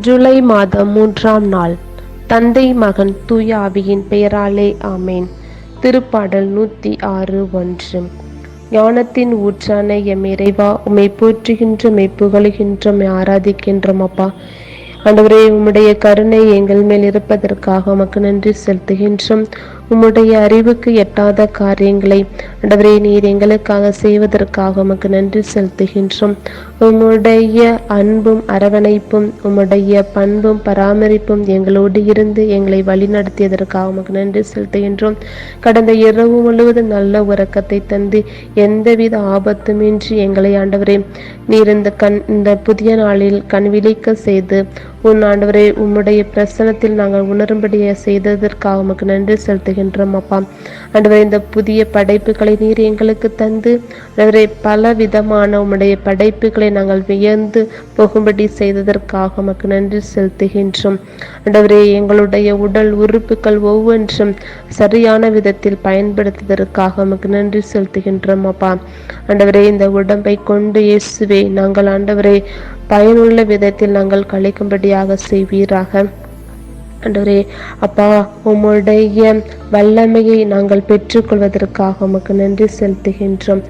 ஜூலை மாதம் மூன்றாம் நாள். தந்தை மகன் தூயாவியின் பெயராலே ஆமேன். திருப்பாடல் நூற்றி ஆறு ஒன்று. ஞானத்தின் ஊற்றான எம் இறைவா உம்மை போற்றுகின்ற மெய் புகழுகின்ற ஆராதிக்கின்றோம் அப்பா. ஆண்டவரே உம்முடைய கருணை எங்கள் மேல் இருப்பதற்காக உமக்கு நன்றி செலுத்துகின்றோம். உம்முடைய அறிவுக்கு எட்டாத காரியங்களை ஆண்டவரே நீர் எங்களுக்காக செய்வதற்காக உமக்கு நன்றி செலுத்துகின்றோம். உம்முடைய அன்பும் அரவணைப்பும் உம்முடைய பண்பும் பராமரிப்பும் எங்களோடு இருந்து எங்களை வழிநடத்தியதற்காக உமக்கு நன்றி செலுத்துகின்றோம். கடந்த இரவு முழுவதும் நல்ல உறக்கத்தை தந்து எந்தவித ஆபத்துமின்றி எங்களை ஆண்டவரே நீர் இந்த கண் இந்த புதிய நாளில் கண் விழிக்க செய்து உன் ஆண்டவரே உம்முடைய பிரசனத்தில் நாங்கள் உணரும்படிய செய்ததற்காக உமக்கு நன்றி செலுத்துகின்றோம் அப்பா. ஆண்டவரே இந்த புதிய படைப்புகளை நீர் எங்களுக்கு தந்து ஆண்டவரே பல விதமான உம்முடைய படைப்புகளை நாங்கள் வியந்து போகும்படி செய்ததற்காக உமக்கு நன்றி செலுத்துகின்றோம். ஆண்டவரே எங்களுடைய உடல் உறுப்புகள் ஒவ்வொன்றும் சரியான விதத்தில் பயன்படுத்துவதற்காக உமக்கு நன்றி செலுத்துகின்றோம் அப்பா. ஆண்டவரே இந்த உடம்பை கொண்டு இயேசுவே நாங்கள் ஆண்டவரே பயனுள்ள விதத்தில் நாங்கள் கழிக்கும்படியாக செய்வீராக. ஆண்டவரே அப்பா உம்முடைய வல்லமையை நாங்கள் பெற்றுக்கொள்வதற்காக உமக்கு நன்றி செலுத்துகின்றோம்.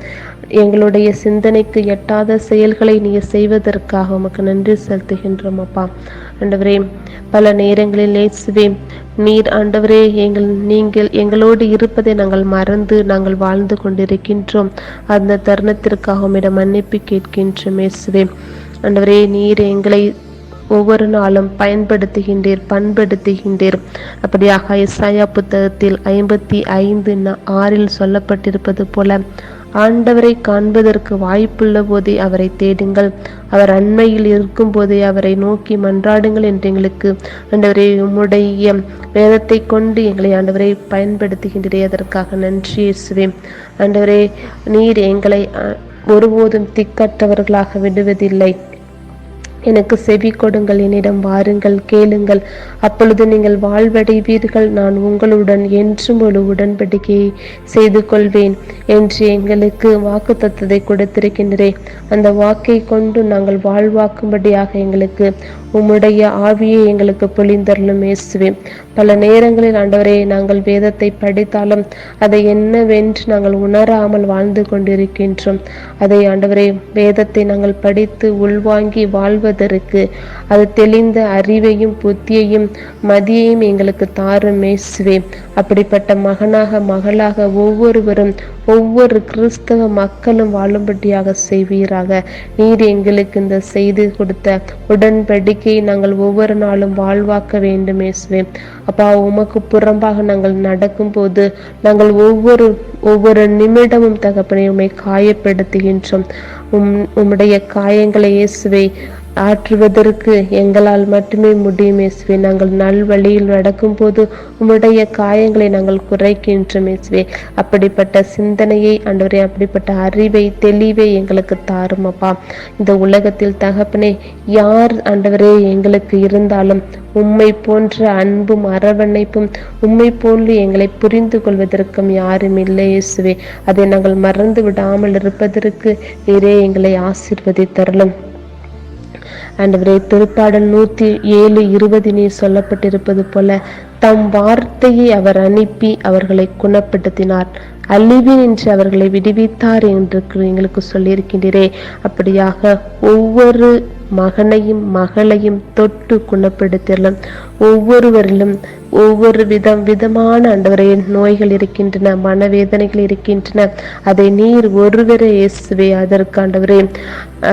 எங்களுடைய சிந்தனைக்கு எட்டாத செயல்களை நீர் செய்வதற்காக உமக்கு நன்றி செலுத்துகின்றோம் அப்பா. ஆண்டவரே பல நேரங்களில் நேசுவே நீர் ஆண்டவரே எங்கள் நீங்கள் எங்களோடு இருப்பதை நாங்கள் மறந்து நாங்கள் வாழ்ந்து கொண்டிருக்கின்றோம். அந்த தருணத்திற்காக உம்மிடம் மன்னிப்பு கேட்கின்றோம் இயேசுவே. ஆண்டவரே நீர் எங்களை ஒவ்வொரு நாளும் பயன்படுத்துகின்றீர் பண்படுத்துகின்றீர். அப்படியாக இசாயா புத்தகத்தில் ஐம்பத்தி ஐந்து ஆறில் சொல்லப்பட்டிருப்பது போல ஆண்டவரை காண்பதற்கு வாய்ப்புள்ள போதே அவரை தேடுங்கள். அவர் அண்மையில் இருக்கும் போதே அவரை நோக்கி மன்றாடுங்கள் என்று எங்களுக்கு ஆண்டவரை உம்முடைய வேதத்தை கொண்டு எங்களை ஆண்டவரை பயன்படுத்துகின்றே அதற்காக நன்றி இயேசுவே. ஆண்டவரே நீர் எங்களை ஒருபோதும் திக்கற்றவர்களாக விடுவதில்லை. எனக்கு செவி கொடுங்கள் என்னிடம் வாருங்கள் கேளுங்கள். அப்பொழுது நீங்கள் வாழ்வடைவீர்கள். நான் உங்களுடன் என்றும் ஒரு உடன்படிக்கையை செய்து கொள்வேன் என்று எங்களுக்கு வாக்கு தத்துவத்தை கொடுத்திருக்கின்றேன் அந்த வாக்கை கொண்டு நாங்கள் வாழ்வாக்கும்படியாக எங்களுக்கு உம்முடைய ஆவியை எங்களுக்கு பொழிந்தரலும் இயேசுவே. பல நேரங்களில் ஆண்டவரே நாங்கள் வேதத்தை படித்தாலும் அதை என்னவென்று நாங்கள் உணராமல் வாழ்ந்து கொண்டிருக்கின்றோம். அதை ஆண்டவரே வேதத்தை நாங்கள் படித்து உள்வாங்கி வாழ்வதற்கு அது தெளிந்த அறிவையும் புத்தியையும் மதியையும் எங்களுக்கு தாரும் மேசுவே அப்படிப்பட்ட மகனாக மகளாக ஒவ்வொருவரும் ஒவ்வொரு கிறிஸ்தவ மக்களும் வாழும்படியாக செய்வீராக. நீர் எங்களுக்கு இந்த செய்து கொடுத்த உடன்படிக்கையை நாங்கள் ஒவ்வொரு நாளும் வாழ்வாக்க வேண்டும் இயேசுவே. அப்பா உமக்கு புறம்பாக நாங்கள் நடக்கும்போது நாங்கள் ஒவ்வொரு ஒவ்வொரு நிமிடமும் தகப்பனை உண்மை காயப்படுத்துகின்றோம். உம் உம்முடைய காயங்களை இயேசுவை ஆற்றுவதற்கு எங்களால் மட்டுமே முடியும் இயேசுவே. நாங்கள் நல்வழியில் நடக்கும்போது உம்முடைய காயங்களை நாங்கள் குறைக்கின்றோம் இயேசுவே. அப்படிப்பட்ட சிந்தனையை அன்றவரே அப்படிப்பட்ட அறிவை தெளிவை எங்களுக்கு தாரும் அப்பா இந்த உலகத்தில் தகப்பனே யார் ஆண்டவரே எங்களுக்கு இருந்தாலும் உம்மை போன்ற அன்பும் அரவணைப்பும் உம்மை போன்று எங்களை புரிந்து கொள்வதற்கும் யாரும் இல்லை இயேசுவே. அதை நாங்கள் மறந்து விடாமல் இருப்பதற்கு நீரே எங்களை ஆசிர்வதித்தரலும் ஆண்டவரே திருப்பாடல் நூத்தி ஏழு இருபதினே சொல்லப்பட்டிருப்பது போல தம் வார்த்தையை அவர் அனுப்பி அவர்களை குணப்படுத்தினார். அழிவின் என்று அவர்களை விடுவித்தார் என்று எங்களுக்கு சொல்லியிருக்கின்றே அப்படியாக ஒவ்வொரு மகனையும் மகளையும் தொட்டு குணப்படுத்தலாம் ஒவ்வொருவரிலும் ஒவ்வொரு விதம் விதமான ஆண்டவரே நோய்கள் இருக்கின்றன மனவேதனைகள் இருக்கின்றன. அதை நீர் ஒருவரே இயேசுவே அதற்கு ஆண்டவரே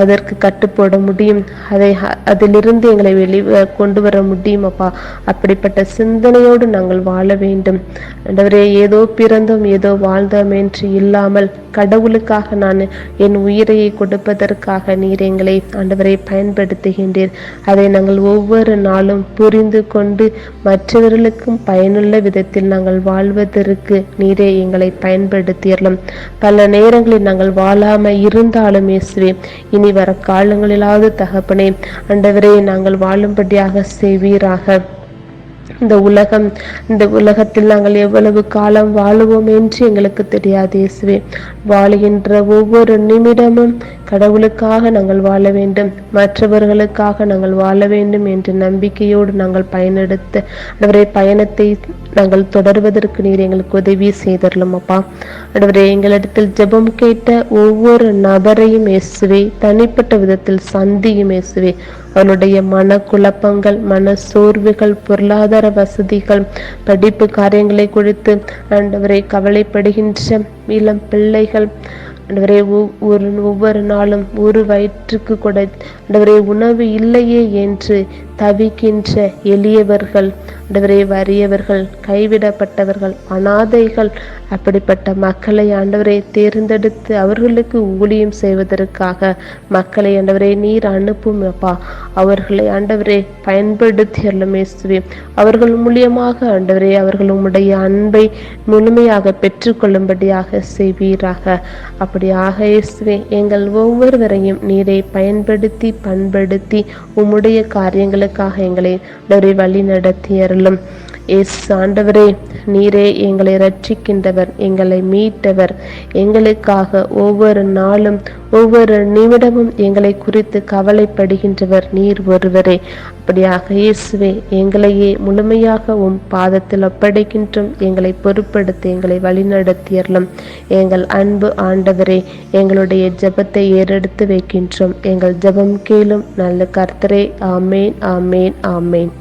அதற்கு கட்டுப்போட முடியும். அதை அதிலிருந்து எங்களை வெளியே கொண்டு வர முடியும் அப்பா. அப்படிப்பட்ட சிந்தனையோடு நாங்கள் வாழ வேண்டும். ஆண்டவரே ஏதோ பிறந்தோம் ஏதோ வாழ்ந்தோம் என்று இல்லாமல் கடவுளுக்காக நான் என் உயிரையை கொடுப்பதற்காக நீர் எங்களை ஆண்டவரை பயன்படுத்துகின்றீர். அதை நாங்கள் ஒவ்வொரு நாளும் புரிந்து கொண்டு மற்றவர்களுக்கும் பயனுள்ள விதத்தில் நாங்கள் வாழ்வதற்கு நீரே எங்களை பயன்படுத்தியறலாம் பல நேரங்களில் நாங்கள் வாழாமல் இருந்தாலும் இயேசுவே இனி வர காலங்களிலாவது தகப்பனே அண்டவரே நாங்கள் வாழும்படியாக செய்வீராக. இந்த உலகம் இந்த உலகத்தில் நாங்கள் எவ்வளவு காலம் வாழுவோம் என்று எங்களுக்கு தெரியாது இயேசுவே. வாழுகின்ற ஒவ்வொரு நிமிடமும் கடவுளுக்காக நாங்கள் வாழ வேண்டும் மற்றவர்களுக்காக நாங்கள் வாழ வேண்டும் என்ற நம்பிக்கையோடு நாங்கள் பயனெடுத்து அவரை பயணத்தை நாங்கள் தொடர்வதற்கு நீர் எங்களுக்கு உதவி செய்தரலாம் அப்பா. ஆண்டவரே எங்களிடத்தில் ஜெபம் கேட்ட ஒவ்வொரு நபரையும் இயேசுவே தனிப்பட்ட விதத்தில் சந்தியும் இயேசுவே. அவனுடைய மனக்குழப்பங்கள் மன சோர்வுகள் பொருளாதார வசதிகள் படிப்பு காரியங்களை குறித்து ஆண்டவரை கவலைப்படுகின்ற இளம் பிள்ளைகள் ஆண்டவரே ஒரு ஒவ்வொரு நாளும் ஒரு வயிற்றுக்கு கூட ஆண்டவரே உணவு இல்லையே என்று தவிக்கின்ற எளியவர்கள் ஆண்டவரே வறியவர்கள் கைவிடப்பட்டவர்கள் அனாதைகள் அப்படிப்பட்ட மக்களை ஆண்டவரை தேர்ந்தெடுத்து அவர்களுக்கு ஊழியம் செய்வதற்காக மக்களை ஆண்டவரே நீர் அனுப்பும் அப்பா. அவர்களை ஆண்டவரே பயன்படுத்தி இயேசுவே. அவர்கள் மூலியமாக ஆண்டவரே அவர்கள் உம்முடைய அன்பை முழுமையாக பெற்றுக்கொள்ளும்படியாக செய்வீராக. அப்படியாக இயேசுவே எங்கள் ஒவ்வொருவரையும் நீரை பயன்படுத்தி பண்படுத்தி உம்முடைய காரியங்களுக்காக எங்களை ஆண்டவரை வழி நடத்தியறலும் எஸ் ஆண்டவரே நீரே எங்களை ரட்சிக்கின்றவர் எங்களை மீட்டவர். எங்களுக்காக ஒவ்வொரு நாளும் ஒவ்வொரு நிமிடமும் எங்களை குறித்து கவலைப்படுகின்றவர் நீர் ஒருவரே. அப்படியாக இயேசுவே எங்களையே முழுமையாக உம் பாதத்தில் ஒப்படைக்கின்றோம் எங்களை பொறுப்படுத்தி எங்களை வழிநடத்தியறலும் எங்கள் அன்பு ஆண்டவரே எங்களுடைய ஜெபத்தை ஏறெடுத்து வைக்கின்றோம். எங்கள் ஜெபம் கேளும் நல்ல கர்த்தரே ஆமேன் ஆமேன் ஆமேன்.